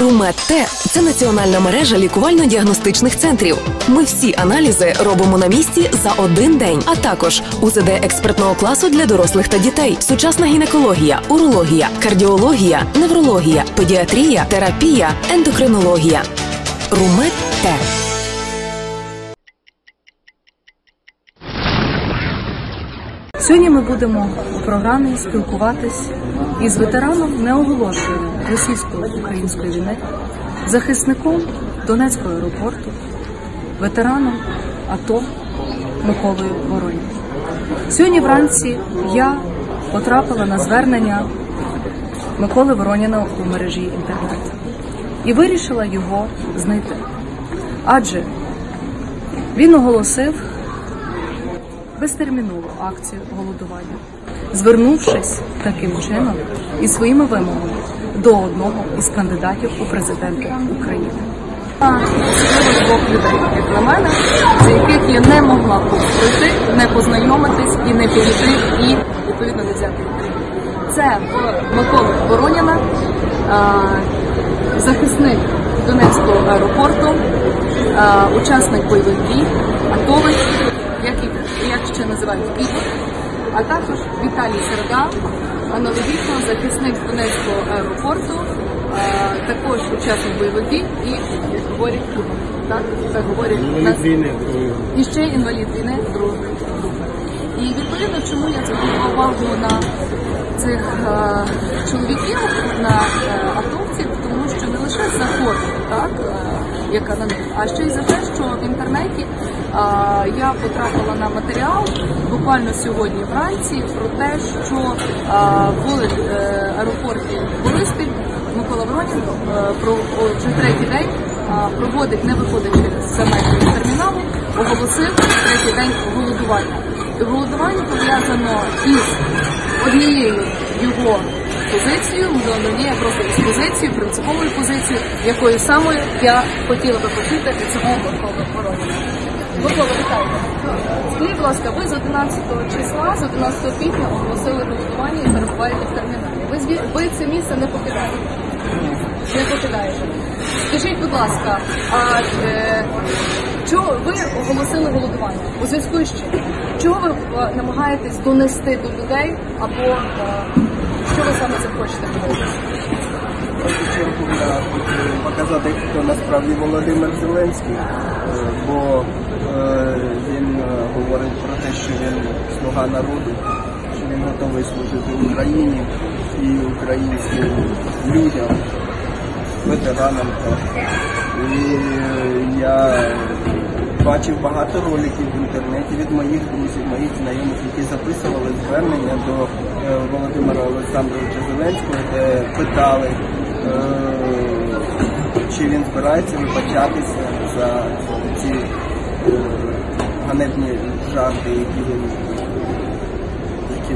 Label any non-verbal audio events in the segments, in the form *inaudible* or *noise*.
Румет Т це національна мережа лікувально-діагностичних центрів. Ми всі аналізи робимо на місці за один день, а також УЗД експертного класу для дорослих та дітей, сучасна гінекологія, урологія, кардіологія, неврологія, педіатрія, терапія, ендокринологія. Румет Сьогодні ми будемо у програмі спілкуватись із ветераном неоголошеної російсько-української війни, захисником Донецького аеропорту, ветераном АТО Миколою Вороніним. Сьогодні вранці я потрапила на звернення Миколи Вороніна у мережі інтернет і вирішила його знайти. Адже він оголосив безтермінову акцію голодування, звернувшись таким чином і своїми вимогами до одного із кандидатів у президенти України. Двох людей, як на мене, з яких я не могла пройти, не познайомитись і не підійти, і відповідно не взяти інтерв'ю. Це Микола Вороніна, захисник Донецького аеропорту, учасник бойових дій, атовий, називають Ігор, а також Віталій Середа, аналогічно захисник з Донецького аеропорту, також учасник бойових дій і, говорять, Так, так говорять нас. І ще інвалід війни другої групи. І відповідно, чому я звернула увагу на цих е, чоловіків, на е, атовців, тому що не лише за форму, так, е, яка на них, а ще й за те, що в інтернеті я потрапила на матеріал буквально сьогодні вранці про те, що в е, аеропорті Бориспіль Микола Воронін е, вже третій день проводить, не виходячи з самого терміналу, оголосив третій день голодування. Голодування пов'язано із однією його позицією, не просто із позицією, принциповою позицією, якою самою я хотіла би почути від самого Миколи Воронина. Микола, вітаю. Скажіть, будь ласка, ви з 11 числа, з 11 квітня оголосили голодування і перебуваєте в терміналі. Ви, ви це місце не покидаєте? Не покидаєте. Скажіть, будь ласка, а е, чого ви оголосили голодування? У зв'язку з чим? Чого ви е, намагаєтесь донести до людей або е, що ви саме цим хочете говорити? чергу показати, хто насправді Володимир Зеленський, е, бо він е, говорить про те, що він слуга народу, що він готовий служити Україні і українським людям, ветеранам. І е, я бачив багато роликів в інтернеті від моїх друзів, моїх знайомих, які записували звернення до е, Володимира Олександровича Зеленського, де питали, е, чи він збирається вибачатися за ці е, ганебні жарти, які він, які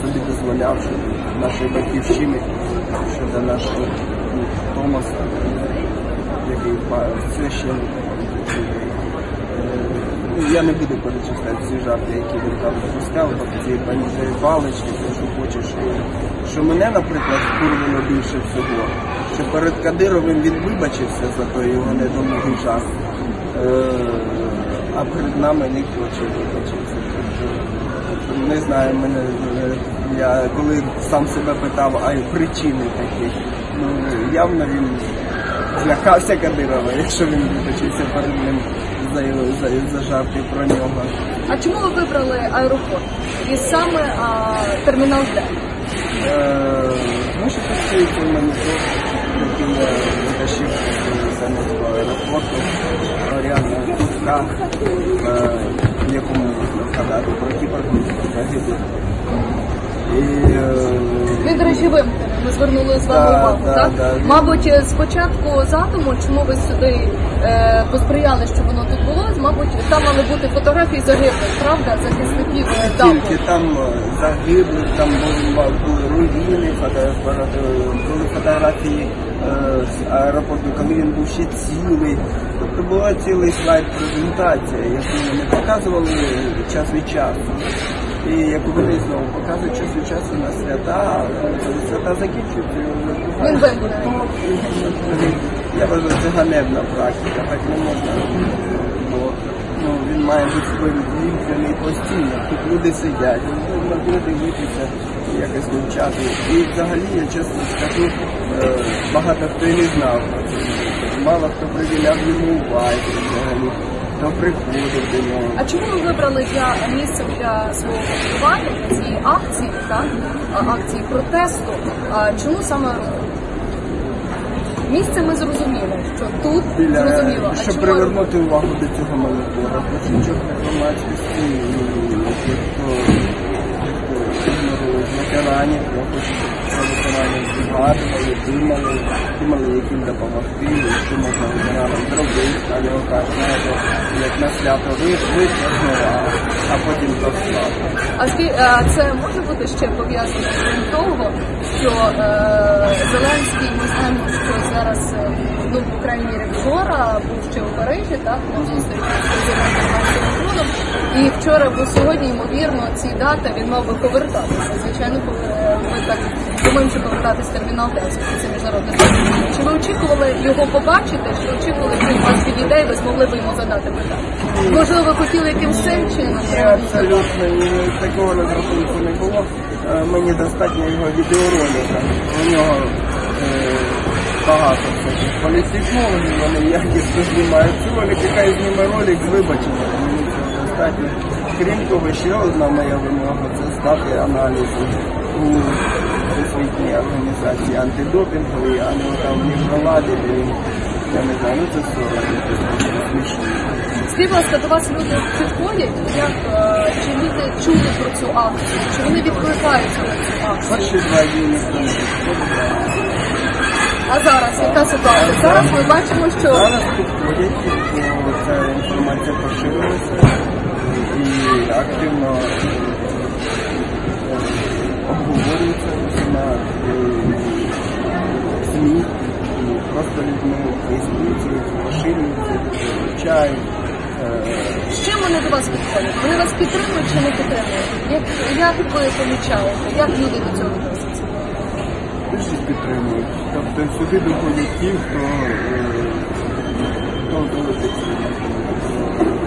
собі дозволяв щодо нашої батьківщини, щодо нашого ну, Томаса, який священник. Ну, Я не буду перечисляти всі жарти, які він там випускав, ці палички, те, що хоче, що, мене, наприклад, вкурвало більше всього, що перед Кадировим він вибачився за той його недолугий жарт, е, а перед нами хоче. Тобто, Не знаю, мене я коли сам себе питав, а й причини такі, ну явно він злякався Кадирова, якщо він вибачився перед ним за, за, за жарти про нього. А чому ви вибрали аеропорт і саме а, термінал Д? Е, ну, що стосується монітор, який я витащив з аеропорту, кутка, е, якому згадати про кіберглузьких загиблих. І е, Ви, до речі, вимкнені, ми звернули з вами увагу, да, так? да. Мабуть, е, спочатку задуму, чому ви сюди е, посприяли, щоб воно тут було, мабуть, там мали бути фотографії загиблих, правда, захисників е, дамбу. тільки там загиблих, там були, були руїни, були фотографії е, з аеропорту, коли він був ще цілий. Тобто була цілий слайд презентація, яку вони показували час від часу. І як вони знову показують час від часу на свята, е, свята закінчуються. Я вважаю, це ганебна практика, так не можна. Бо ну, він має бути вимкнений постійно. Тут люди сидять, можна дивитися, якось вивчати. І взагалі, я чесно скажу, е, багато хто і не знав про це. Мало хто приділяв йому уваги взагалі, хто приходив до нього. А чому ви вибрали для місцем для свого для цієї акції, так а, акції протесту? А чому саме Місце ми зрозуміли, що тут біля зрозуміло. А щоб чому привернути увагу до цього монітора, почучок громадськості тих, хто ветеранів, хочу, щоб ветеранів згадували, думали, думали, як їм допомогти, що можна ветеранам зробити, а не отак, знаєте, як на свято висвітлено, а потім дослати. А зві- е, це може бути ще пов'язано з тим того, що е, Зеленський, ми знаємо, що зараз е, ну по крайній мірі вчора був ще у Парижі, так на зустрічі з президентом. І вчора, бо сьогодні, ймовірно, ці дати він мав би повертатися. Звичайно, е, ми так думаємо, що повертатись термінал 10, це міжнародне. Чи ви очікували його побачити? Чи очікували, що він вас підійде, і ви змогли б йому задати питання? Можливо, ви хотіли якимсь цим чином? Ні, абсолютно ні, такого розрахунку не було. Е, Мені достатньо його відеоролика. У нього е, багато всяких політехнологів, вони якісно знімають цю ролик, яка зніме ролик. Мені цього достатньо. Крім того, ще одна моя вимога це стати аналізу у освітній організації антидопінговій, а не там Євроладі, де я не знаю, ну це все смішно. Скажіть, будь ласка, до вас люди підходять, як е, чи люди чули про цю акцію, чи вони відкликаються на цю акцію? Перші два дні ніхто не підходить. А зараз яка ситуація? Зараз ми бачимо, що Зараз підходять, бо ця інформація поширилася і активно обговорюється усіма е, СМІ, просто людьми Фейсбуці, поширюються, вивчають. Е, з чим вони до вас підходять? Вони вас підтримують чи не підтримують? Як, як ви помічаєте? Як люди до цього відносяться? Більшість підтримують. Тобто сюди доходять ті, хто, е, хто доводиться,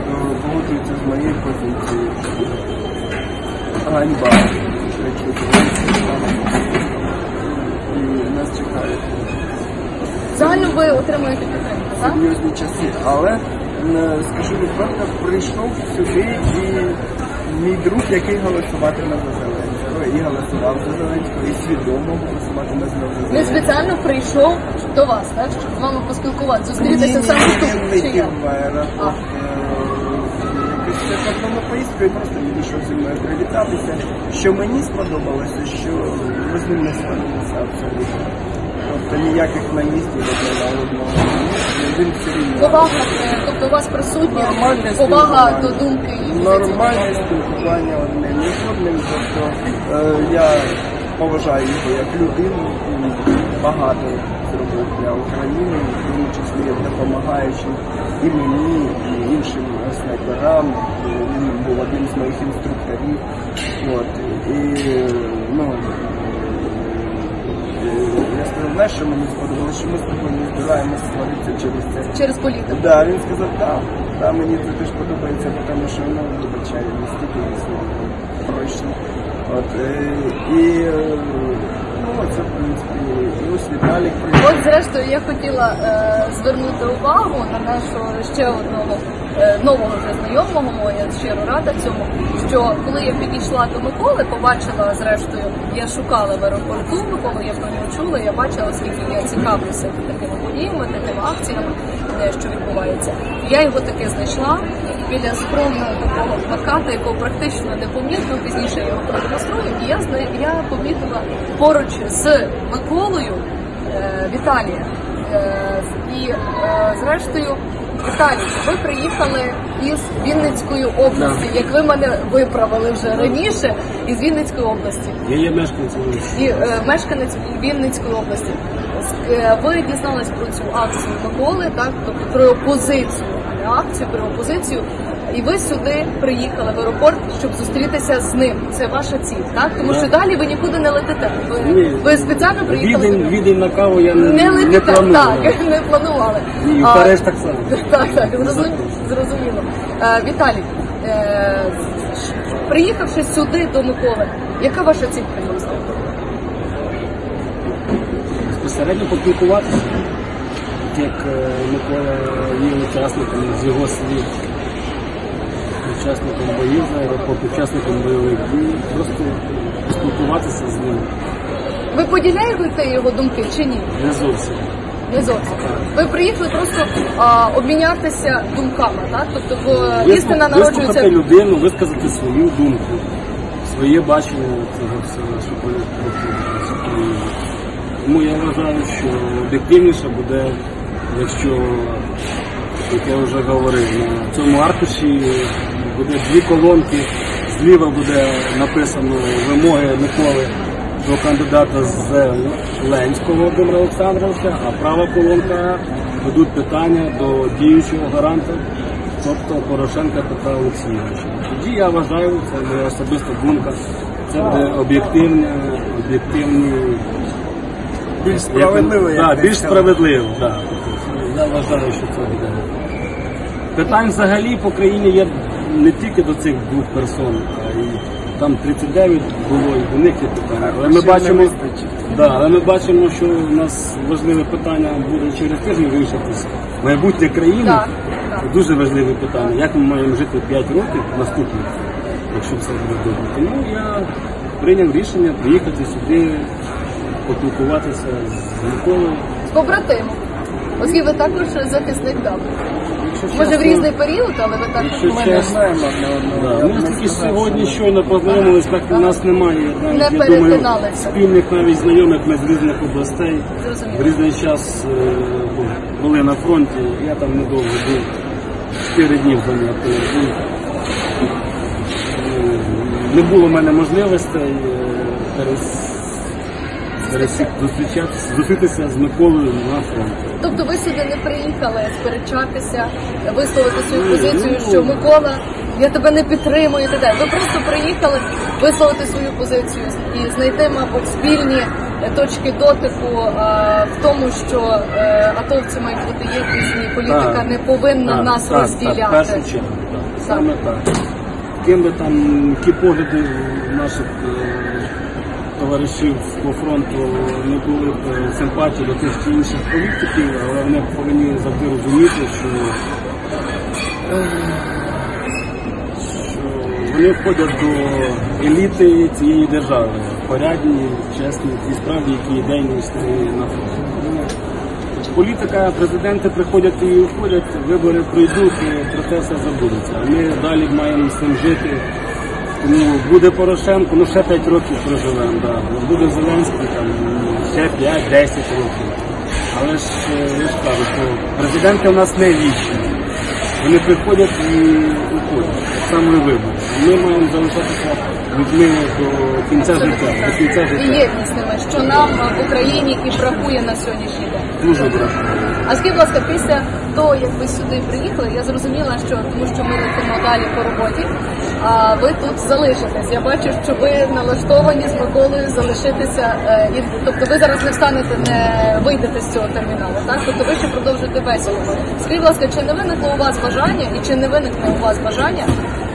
хто погоджується з моєю позицією. Ганьба. І нас чекають Загально ви отримуєте підтримку, так? серйозні часи. Але е, скажу відверто, прийшов сюди і мій друг, який голосуватиме за Зеленського, і голосував за Зеленського, і свідомо голосуватиме за Він Зеленського. спеціально прийшов до вас, так? Щоб з вами поспілкуватися, зустрітися саме тут. Чи як? А. Після одному поїздку і просто підійшов зі мною привітатися. Що мені сподобалося, що ми з ним не сварилися абсолютно. Тобто ніяких наїздів одного одного. Він все рівно. Повага, е, тобто у вас присутня Нормальне повага спілкування. до думки і позиції. Нормальне спілкування одне між одним. Тобто е, я поважаю його як людину і багато зробив для України, в тому числі допомагаючи і мені, і іншим снайперам. Він один з моїх інструкторів. От. І ну, е, я сказав, знаєш, що мені сподобалося, що ми з тобою не збираємося сваритися через це. через політику. Да, він сказав, так, да, мені це теж подобається, тому що ну, вибачаю, настільки слово пройшло. От, е, і ну, це, в принципі, ось Віталік. От, зрештою, я хотіла е, звернути увагу на нашого ще одного е, нового вже знайомого мого, щиро рада цьому. Що коли я підійшла до Миколи, побачила зрештою, я шукала в аеропорту Миколу, я про нього чула, я бачила, оскільки я цікавлюся такими подіями, такими акціями, що відбувається. Я його таки знайшла біля скромного такого плаката, якого практично непомітно. Пізніше я його продемонструю, і я я помітила поруч з Миколою е, Віталія. Е, і е, зрештою, Віталій, ви приїхали із Вінницької області, як ви мене виправили вже раніше, із Вінницької області Я є мешканцем. і е, мешканець Вінницької області. Е, Ви дізнались про цю акцію Миколи, так тобто про не акцію, про опозицію. І ви сюди приїхали в аеропорт, щоб зустрітися з ним. Це ваша ціль, так? Тому що далі ви нікуди не летите. Ви, Ні. ви спеціально приїхали Відень, відень на каву я не, Не летите, планую. так, *laughs* не планували. І в Париж так само. *laughs* Так, так, зрозуміло. зрозуміло. Е, Віталій, е, приїхавши сюди до Миколи, яка ваша ціль приїзду? Безпосередньо поспілкуватися, так як е, Микола є учасником з його слів, учасником боїв за аеропорт, учасником бойових дій, просто поспілкуватися з ним Ви поділяєте його думки чи ні? не зовсім. Не зовсім. Ви приїхали просто а, обмінятися думками, так? Тобто в істина Вислухати народжується. людину, висказати свою думку, своє бачення цього всього, що. Тому я вважаю, що об'єктивніше буде, якщо, як я вже говорив, на цьому аркуші буде дві колонки, зліва буде написано вимоги Миколи до кандидата з Ленського Володимира Олександровича, а права колонка ведуть питання до діючого гаранта, тобто Порошенка Петра Олексійовича. Тоді я вважаю, це моя особиста думка, це буде об'єктивне, об'єктивні Більш справедливо, ти більш справедливо, так. Я вважаю, що це буде. Питань взагалі по країні є не тільки до цих двох персон, а і там 39 було і до них є питання. Але ми бачимо, да, але ми бачимо, що у нас важливе питання буде через тиждень вирішитися. Майбутнє країни дуже важливе питання. Як ми маємо жити 5 років наступних, якщо все буде добре. Тому я прийняв рішення приїхати сюди, поспілкуватися з Миколою. З побратимом. Оскільки ви також захисник. Якщо Може в різний період, але ви також Якщо Ми не чесно. Да, ми тільки сьогодні що- щойно познайомились, так у нас немає навіть, Не я думаю, перетиналися. спільних навіть знайомих ми з різних областей. Зрозуміло. В різний час е, були на фронті, я там недовго був, 4 дні в Донецьку. Не було в мене можливостей е, перес- перес- зустрічатися, зустрітися з Миколою на фронті. Тобто ви сюди не приїхали сперечатися, висловити свою позицію, ну, що Микола, я тебе не підтримую і так далі. Ви просто приїхали висловити свою позицію і знайти, мабуть, спільні точки дотику е, в тому, що е, атовці мають бути єднісні, політика Так. не повинна Так, нас так, Так, розділяти. першу чергу, так. Саме так. Ким би там, які погляди наших е, товаришів по фронту не були б е, симпатії до тих чи інших політиків, але вони повинні завжди розуміти, що, е, що вони входять до еліти цієї держави. Порядні, чесні, ті справді, які ідейно існує на фронті. Політика, президенти приходять і уходять, вибори пройдуть, і про це все забудеться. Ми далі маємо з цим жити. Тому буде Порошенко, ну ще 5 років проживемо, да. буде Зеленський там ще 5-10 років. Але ж е, я ж кажу, що президенти у нас не вічні. Вони приходять і уходять. Так само і вибори. Ми маємо залишатися людьми до кінця життя. До кінця І життя. єднісними, що нам в Україні і бракує на сьогоднішній день. Дуже бракує. А скажіть, будь ласка, після того, як ви сюди приїхали, я зрозуміла, що тому що ми летимо далі по роботі, ви тут залишитесь. Я бачу, що ви налаштовані з Миколою залишитися. е, і, тобто ви зараз не встанете, не вийдете з цього терміналу, так? Тобто ви ще продовжуєте весело. Скажіть, будь ласка, чи не виникло у вас бажання і чи не виникне у вас бажання,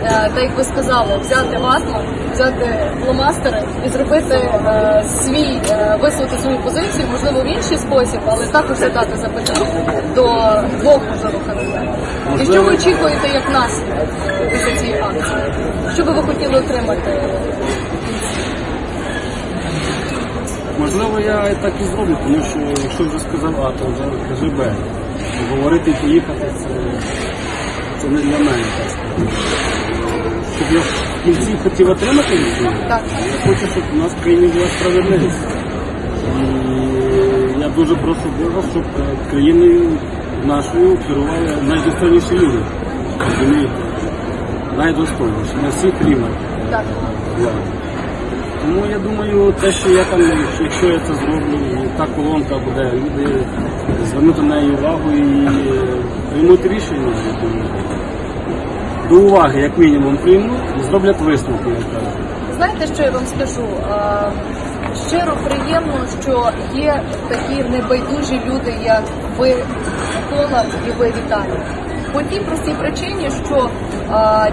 так як ви сказали, взяти гасло, взяти фломастери і зробити е, свій, е, висловити свою позицію, можливо, в інший спосіб, але також задати запитання до двох можливо кандидатів. І що ви очікуєте як наслідок після цієї акції? Що би ви хотіли отримати? Можливо, я і так і зроблю, тому що якщо вже сказав А, то вже кажи Б. Говорити і поїхати це, це не для мене. так сказати. Щоб я в кінці хотів отримати від Так. я хочу, щоб у нас в країні була справедливість. І я дуже прошу Бога, щоб е, країною нашою керували найдостойніші люди. Розумієте? Найдостойніші, на всіх рівнях. Так. влади. Тому я думаю, те, що я там, якщо я це зроблю, і та колонка буде, люди звернути на неї увагу і приймуть рішення. я думаю. До уваги, як мінімум, приймуть і зроблять висновки. Знаєте, що я вам скажу? Щиро приємно, що є такі небайдужі люди, як ви, Микола, і ви Віталій. По тій простій причині, що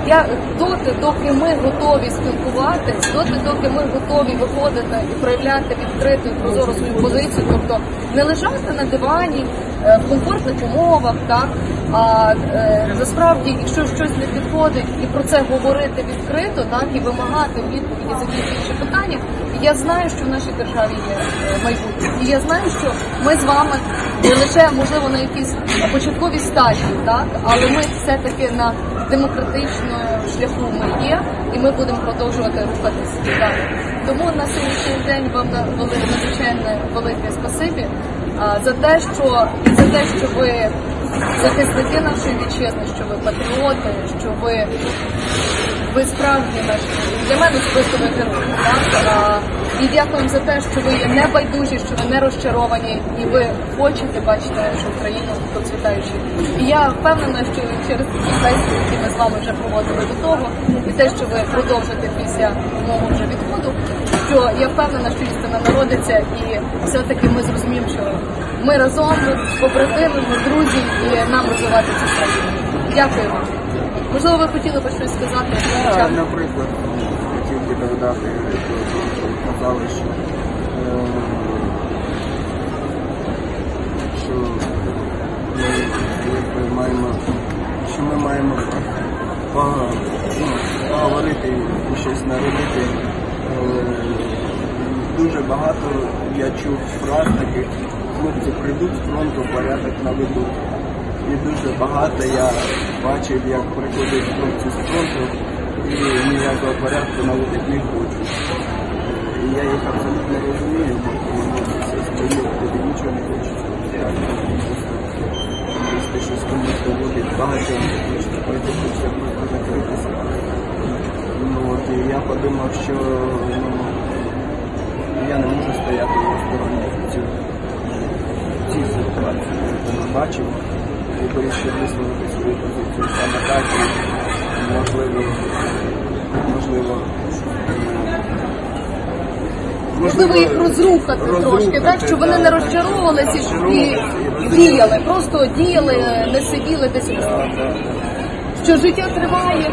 я доти, доки ми готові спілкуватись, доти, доки ми готові виходити і проявляти відкриту і прозору свою позицію, тобто не лежати на дивані е, в комфортних умовах, так а е, насправді, якщо щось не підходить, і про це говорити відкрито, так і вимагати відповіді за інші питання. Я знаю, що в нашій державі є е, майбутнє, і я знаю, що ми з вами не лише можливо на якійсь початковій стадії, так але ми все таки на демократичному шляху ми є, і ми будемо продовжувати рухатися далі. Тому на сьогоднішній день вам на- надзвичайне велике спасибі за те, що за те, що ви захисники нашої вітчизни, що ви патріоти, що ви ви справді наші для мене особисто ви герої. І дякуємо за те, що ви є небайдужі, що ви не розчаровані, і ви хочете бачити нашу Україну процвітаючою. І я впевнена, що через ті сесії, які ми з вами вже проводили до того, і те, що ви продовжите після мого вже відходу, що я впевнена, що істина народиться, і все-таки ми зрозуміємо, що ми разом, побратими, ми друзі, і нам розвивати цю країну. Дякую вам. Можливо, ви хотіли би щось сказати Я, наприклад, хотів би додати, що казали, що, е, що ми маємо, що ми маємо поговорити і щось народити. Дуже багато я чув фраз таких, хлопці прийдуть з фронту, порядок наведуть. І дуже багато я бачив, як приходять хлопці з фронту і ніякого порядку наводити не хочуть. І я їх абсолютно розумію, бо все стоять, тобі нічого не хочуть. Якщо щось комусь доводить, багатьом хочеться прийти, хочеться просто закритися. Ну, от, і я подумав, що ну, я не можу стояти стороні в цій ситуації. Бачив і вирішив висловити свою позицію саме так, і, можливо, можливо, Можливо, їх розрухати трошки, так щоб вони не розчаровувалися і діяли, просто діяли, не сиділи десь. Що життя триває,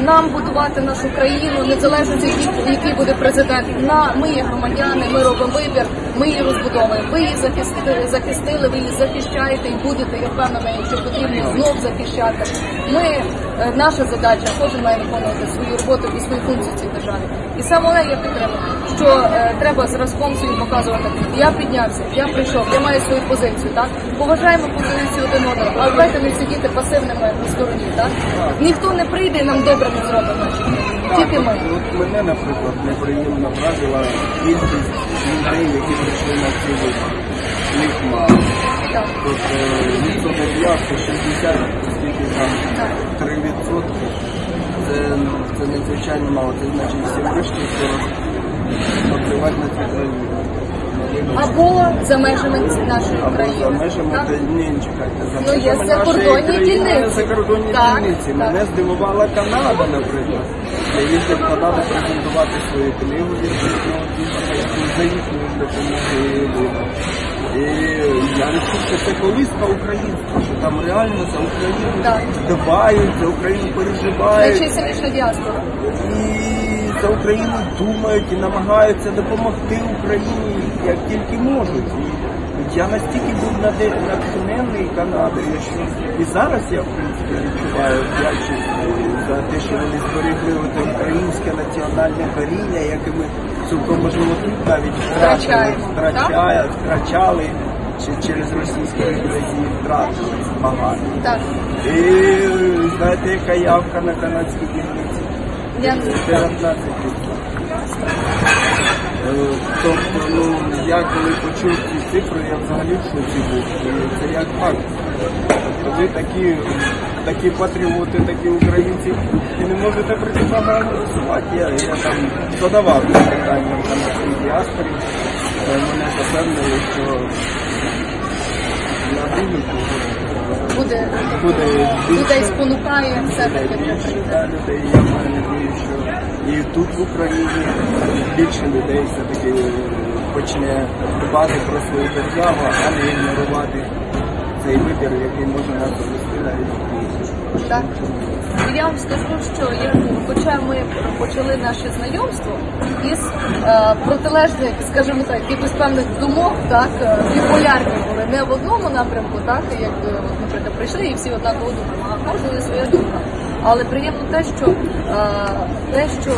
нам будувати нашу країну, незалежно від який буде президент. На ми є громадяни, ми робимо вибір, ми її розбудовуємо. Ви її захистили, захистили, ви її захищаєте і будете, я впевнена, якщо потрібно, знов захищати. Ми е, наша задача, кожен має виконувати свою роботу і свою функцію в цій. І саме головне я підтримую, що е, треба зразком своїм показувати. Я піднявся, я прийшов, я маю свою позицію. Так поважаємо позицію один одного, але давайте не сидіти пасивними на стороні. Так ніхто не прийде і нам добре не зробить. Тільки ми. От мене, наприклад, неприємно вразила кількість людей, які прийшли на ці вибори. Їх мало. Тобто відсоток явки 60, скільки там 3 відсотки. Це, ну, це надзвичайно мало. Це значить всі вишки що працювати на цій країні. Або за межами нашої Або за межами ні, чекайте, за Ну, є межами закордонні країни, дільниці. закордонні Так, дільниці. так. Мене здивувала Канада, наприклад. Я їздив в Канаду презентувати свою книгу відповідно за їхньою допомогою. І я відчув, що це колиска українська, що там реально за Україну Так. дбають, за Україну переживають Найчисельніша діаспора. і за Україну думають і намагаються допомогти Україні як тільки можуть. І я настільки був натхнений Канадою, що і зараз я в принципі відчуваю вдячність за те, що вони зберегли українське національне коріння, яке ми цілком можливо тут навіть Втрачаємо, втрачали чи через російські режим втратили багато. Так. І знаєте, яка явка на канадській дільниці? Я не знаю. 19 Е, Тобто, ну, я коли почув ці цифри, я взагалі в шоці був. Це як факт. Ви такі, такі патріоти, такі українці, і не можете при цьому голосувати. Я, я там задавав це питання в канадській діаспорі. Е, Мене запевнили, що на виніку Буде буде, буде людей спонукає все-таки прийти. людей. Я маю надію, що і тут в Україні більше людей все-таки почне дбати про свою державу, а не ігнорувати цей вибір, який може нас довести навіть. Так. І я вам скажу, що я, хоча ми почали наше знайомство із е, протилежних, скажімо так, якихось певних думок, так, е, біполярні були не в одному напрямку, так, як от, наприклад, прийшли і всі однаково думали, а є своя думка. Але приємно те, що е, те, що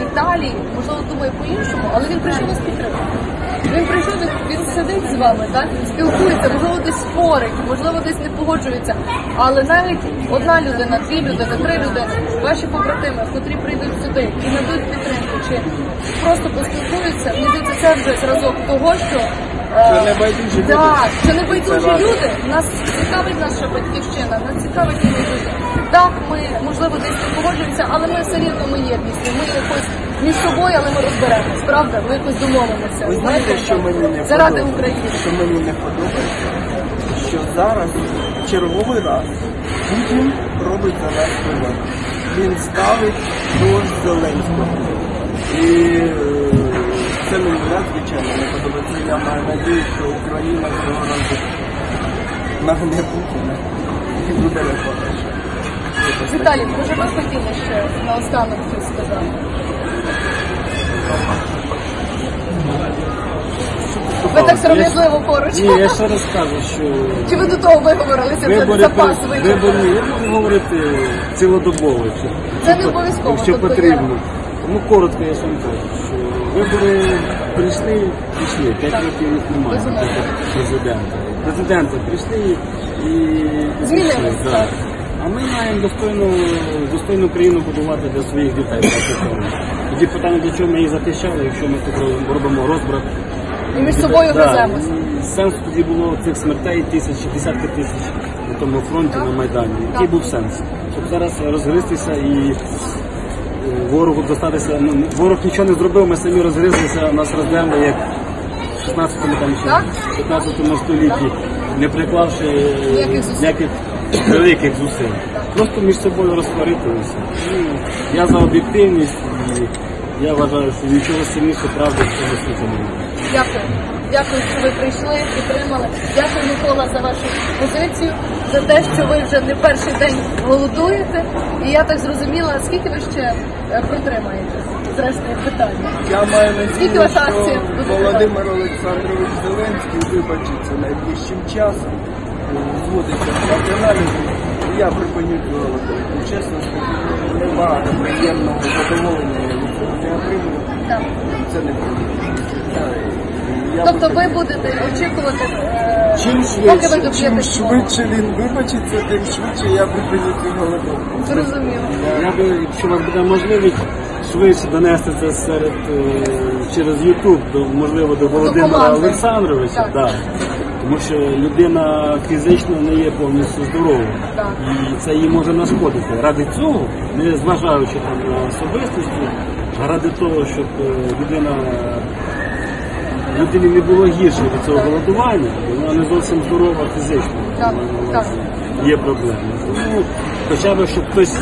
Віталій, можливо, думає по-іншому, але він прийшов нас підтримати. Він прийшов, він, сидить з вами, так спілкується, можливо, десь спорить, можливо, десь не погоджується. Але навіть одна людина, дві людини, три людини, ваші побратими, котрі прийдуть сюди і надуть підтримку, чи просто поспілкуються, мені здається, це вже зразок того, що е, Що небайдужі люди. Так, Це важливо. люди. Нас цікавить наша батьківщина, нас цікавить ці люди. Так, ми можливо десь не погоджуємося, але ми все рівно ми єдність. Ми якось між собою, але ми розберемось, правда? Ми якось домовимося. Ви знаєте, що мені не заради подобається? України. Що мені не подобається? Що зараз черговий раз Путін робить за нас вибор. Він ставить до Зеленського. І е, це мені надзвичайно не подобається. Я маю надію, що Україна цього разу нагне Путіна і буде реформа. Віталій, може ви хотіли ще наостанок щось сказати? Ви так сором'язливо поруч. Ні, я ще раз кажу, що Чи ви до того виговорилися вже вибори, запас вибори, вичерпали? я можу говорити цілодобово. якщо- Це не обов'язково, Якщо тобто потрібно. Ну, коротко я сам кажу, що вибори прийшли, прийшли, п'ять років їх немає Безумовно. президента. Президенти прийшли і Змінились, да. так. А ми маємо достойну, достойну країну будувати для своїх дітей. так, як кажуть. Тоді питання, для чого ми її захищали, якщо ми тут робимо розбрат. І між собою Да, гриземося. Сенс тоді було цих смертей тисячі, десятки тисяч на тому фронті на Майдані. Який був сенс? Щоб зараз розгристися і е, ворогу достатися. Ну, ворог нічого не зробив, ми самі розгризлися, нас роздерли як в 16-му там чи Так. 15 столітті, не приклавши е, Ніяких великих зусиль. Просто між собою розтворити. Ну, я за об'єктивність і я вважаю, що нічого сильніше правди в цьому світі немає. Дякую. Дякую, що ви прийшли, підтримали. Дякую, Микола, за вашу позицію, за те, що ви вже не перший день голодуєте. І я так зрозуміла, скільки ви ще е, протримаєтесь? Зрештою, питання. Я маю Скільки надію, ваша акція що буде Володимир Олександрович Зеленський вибачиться найближчим часом, зводиться аналізу, і я припиню цю. Чесно скажу, небагато приємного задоволення не отримую. Так. Це не я Тобто ви будете очікувати, е, Чим поки ви швидше, чим доб'єтесь свого. швидше він вибачиться, тим швидше я припиню цю голодовку. Зрозуміло. Я би, якщо у вас буде можливість, швидше донести це серед е, через Ютуб до можливо до Володимира команди. Олександровича, Так. да. тому що людина фізично не є повністю здоровою, Так. і це їй може нашкодити. Ради цього, не зважаючи там на особистості, ради того, щоб е, людина людині не було гірше від цього голодування, вона не зовсім здорова фізично. Так, так. Є проблеми. Тому хоча б, щоб хтось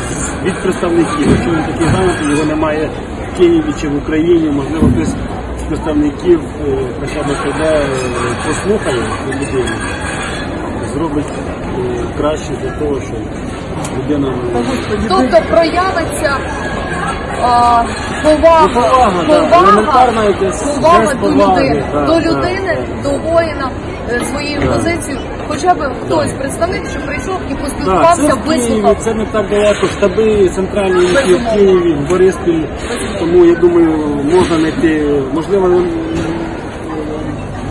від представників, якщо він такий зайнятий, його немає в Києві чи в Україні, можливо, хтось з представників е, хоча б тебе е, послухає людину, зробить краще для того, щоб людина Тобто проявиться а, повага, повага, повага жест до людини, до людини, до воїна е, своєю позицією. Хоча б хтось представник, що прийшов і поспілкувався, вислухав. це не так далеко. Штаби центральні які в Києві, в Бориспіль. Тому я думаю, можна знайти, можливо,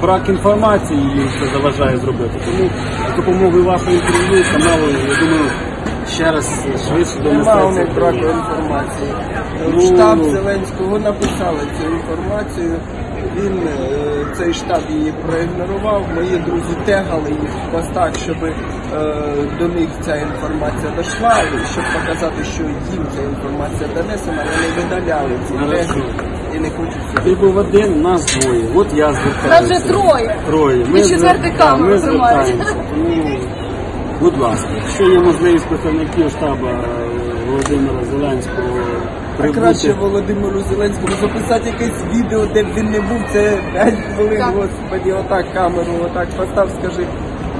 брак інформації їм це заважає зробити. Тому допомогою вашого інтерв'ю, каналу, я думаю, ще раз швидше Нема у них браку інформації. Ну, Штаб ну. Зеленського написали цю інформацію. Він е, цей штаб її проігнорував. Мої друзі тегали їх в постах, щоб е, до них ця інформація дійшла, щоб показати, що їм ця інформація донесена, вони видаляли ці теги і не хочуть. Ти був один, нас двоє. От я звертаюся. Нас вже троє. Троє. І четвертий звер- камеру ми тримають. звертаємося. Тому Будь ласка, якщо є можливість представників штабу е, Володимира Зеленського прибути, краще Володимиру Зеленському записати якесь відео, де б він не був, це 5 хвилин, Так. господі, отак камеру, отак постав, скажи.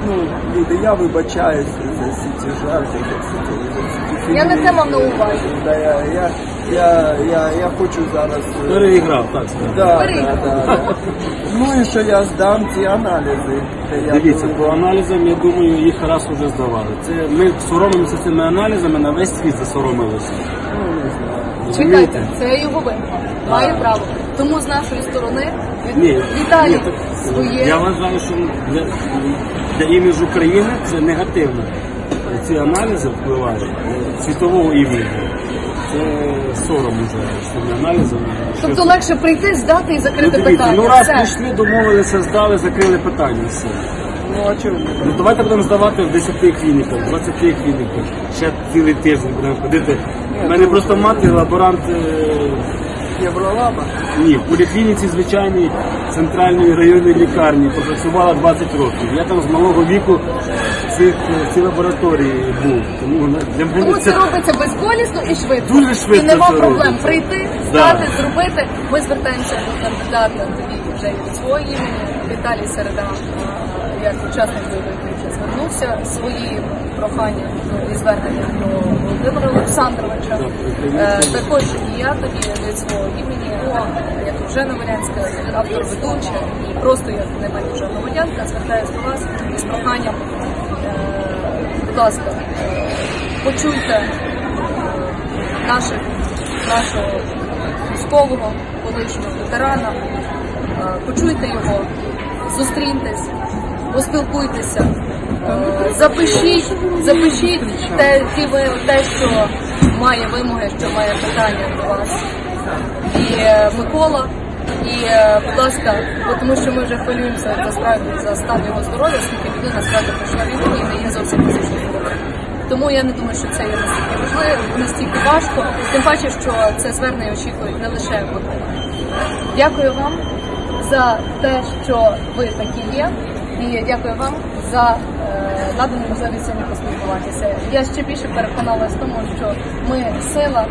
Ну, люди, я вибачаюся за всі ці жарти, за всі ці Я не це мав на увазі. Я, я, я, хочу зараз. е, переіграв, так сказати. Да, Бери. да, да, да. Ну і що я здам ці аналізи. Дивіться, по аналізам, я думаю, їх раз вже здавали. Це ми соромимося цими аналізами, на весь світ засоромилися. Ну, не знаю. Чекайте, це його вимога. Має право. Тому з нашої сторони від... Ні, Віталій ні, своє. Я вважаю, що для, для іміджу України це негативно. Ці аналізи впливають е, світового іміджу. Це сором уже з цими аналізами. Тобто Що- легше прийти, здати і ну, закрити дивіться, питання. ну раз Все. прийшли, домовилися, здали, закрили питання. Все. Ну а чому? Ну давайте будемо здавати в 10 клініках, в 20 клініках. Ще цілий тиждень будемо ходити. У мене просто мати лаборант. е, Євролаба? Ні, в поліклініці звичайній центральної районної лікарні пропрацювала 20 років. Я там з малого віку цих, цій лабораторії був. Тому для мене Тому це робиться безболісно і швидко. Дуже швидко І нема це проблем робиться. прийти, Да. зробити. Ми звертаємося до кандидата тоді вже і від свого імені. Віталій Середа, е, як учасник бойових звернувся свої прохання і звернення до Володимира Олександровича. Е, Також і я тоді від свого імені, ну, як Жена Варянська, автор ведуча і просто як небайдужа громадянка, звертаюся до вас із проханням. Будь ласка, почуйте наших, нашого військового, колишнього ветерана, е, почуйте його, зустріньтесь, поспілкуйтеся, е, запишіть, запишіть те, те, що має вимоги, що має питання до вас. І е, Микола, і, будь ласка, тому що ми вже хвилюємося насправді за стан його здоров'я, оскільки людина насправді пройшла війну і не є зовсім. Тому я не думаю, що це є настільки важливо, настільки важко, тим паче, що це звернення очікують не лише Микола. Дякую вам за те, що ви такі є, і дякую вам за е, надану можливість сьогодні поспілкуватися. Я ще більше переконалася в тому, що ми сила,